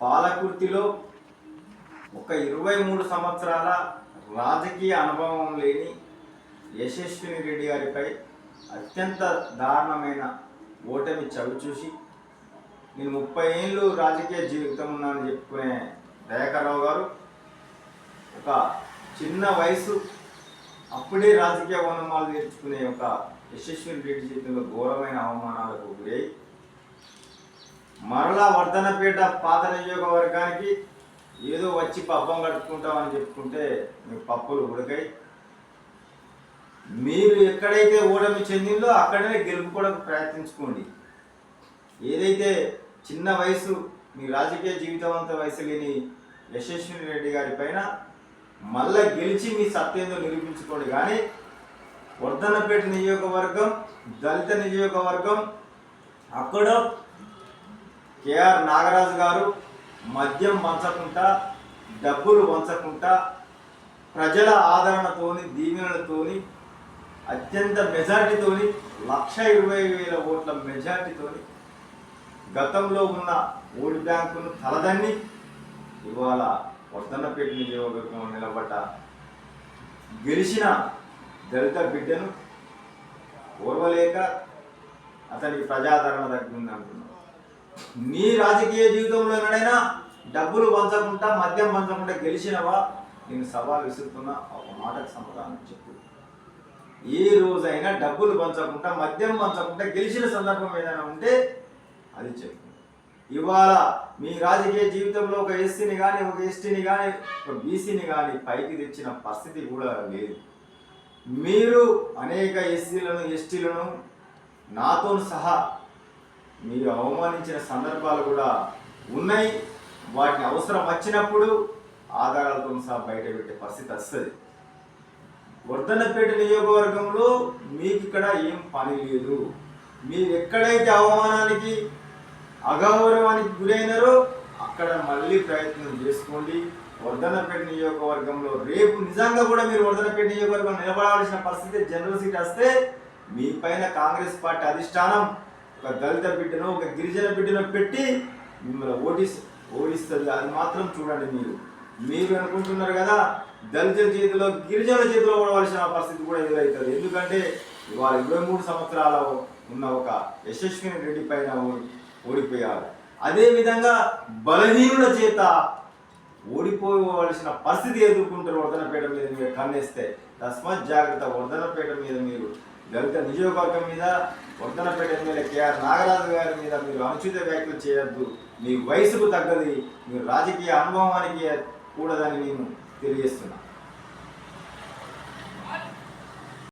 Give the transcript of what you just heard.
పాలకుర్తిలో ఒక ఇరవై మూడు సంవత్సరాల రాజకీయ అనుభవం లేని యశస్విని రెడ్డి గారిపై అత్యంత దారుణమైన ఓటమి చవిచూసి నేను ముప్పై ఏళ్ళు రాజకీయ జీవితం ఉన్నానని చెప్పుకునే దయాకర్రావు గారు ఒక చిన్న వయసు అప్పుడే రాజకీయ వనమాలు నేర్చుకునే ఒక యశస్విని రెడ్డి జీవితంలో ఘోరమైన అవమానాలకు గురై మరలా వర్ధనపేట పాత నియోజకవర్గానికి ఏదో వచ్చి పబ్బం కట్టుకుంటామని చెప్పుకుంటే మీ పప్పులు ఉడకాయి మీరు ఎక్కడైతే ఓటమి చెందిందో అక్కడనే గెలుపుకోవడానికి ప్రయత్నించుకోండి. ఏదైతే చిన్న వయసు మీ రాజకీయ జీవితవంత వయసు లేని యశస్విని రెడ్డి గారి పైన మళ్ళా గెలిచి మీ సత్యంతో నిరూపించుకోండి. కానీ వర్ధనపేట నియోజకవర్గం దళిత నియోజకవర్గం అక్కడ కేఆర్ నాగరాజు గారు మద్యం వంచకుండా డబ్బులు వంచకుండా ప్రజల ఆదరణతోని దీవెనలతోని అత్యంత మెజార్టీతోని లక్ష ఇరవై వేల ఓట్ల మెజార్టీతోని గతంలో ఉన్న ఓటు బ్యాంకును తలదన్ని ఇవాళ వర్ధన్నపేట నియోజకవర్గంలో నిలబడ్డ గెలిచిన దళిత బిడ్డను ఓర్వలేక అతనికి ప్రజాదరణ తగ్గింది నీ రాజకీయ జీవితంలో ఎవరైనా డబ్బులు పంచకుండా మద్యం పంచకుండా గెలిచినవా? నేను సవాల్ విసురుతున్నా ఒక మాటకు సమాధానం చెప్పు. ఏ రోజైనా డబ్బులు పంచకుండా మద్యం పంచకుండా గెలిచిన సందర్భం ఏదైనా ఉంటే అది చెప్పు. ఇవాళ మీ రాజకీయ జీవితంలో ఒక ఎస్సీని కానీ ఒక ఎస్టీని కానీ ఒక బీసీని కానీ పైకి తెచ్చిన పరిస్థితి కూడా లేదు. మీరు అనేక ఎస్సీలను ఎస్టీలను నాతో సహా మీరు అవమానించిన సందర్భాలు కూడా ఉన్నాయి. వాటిని అవసరం వచ్చినప్పుడు ఆధారాలతో సహా బయట పెట్టే పరిస్థితి వస్తుంది. వర్ధనపేట నియోజకవర్గంలో మీకు ఇక్కడ ఏం పని లేదు. మీరు ఎక్కడైతే అవమానానికి అగౌరవానికి గురైనారో అక్కడ మళ్ళీ ప్రయత్నం చేసుకోండి. వర్ధనపేట నియోజకవర్గంలో రేపు నిజంగా కూడా మీరు వర్ధనపేట నియోజకవర్గం నిలబడాల్సిన పరిస్థితి జనరల్ సీట్ వస్తే మీ పైన కాంగ్రెస్ పార్టీ అధిష్టానం ఒక దళిత బిడ్డను ఒక గిరిజన బిడ్డను పెట్టి మిమ్మల్ని ఓడిస్ ఓడిస్తుంది అది మాత్రం చూడండి మీరు. మీరు అనుకుంటున్నారు కదా దళితుల చేతిలో గిరిజనుల చేతిలో ఓడవలసిన పరిస్థితి కూడా ఎదురవుతుంది ఎందుకంటే ఇవాళ ఇరవై మూడు సంవత్సరాల ఉన్న ఒక యశస్విని రెడ్డి పైన ఓ- ఓడిపోయారు. అదేవిధంగా బలహీనుల చేత ఓడిపోవలసిన పరిస్థితి ఎదుర్కొంటారు వర్ధనపేట మీద మీరు కన్నేస్తే తస్మాత్ జాగ్రత్త వర్ధనపేట మీద మీరు దళిత నియోజకవర్గం మీద వర్ధనపేట ఎమ్మెల్యే కేఆర్ నాగరాజు గారి మీద మీరు అనుచిత వ్యాఖ్యలు చేయొద్దు. మీ వయసుకు తగ్గది మీరు రాజకీయ అనుభవానికి కూడదని నేను తెలియజేస్తున్నాను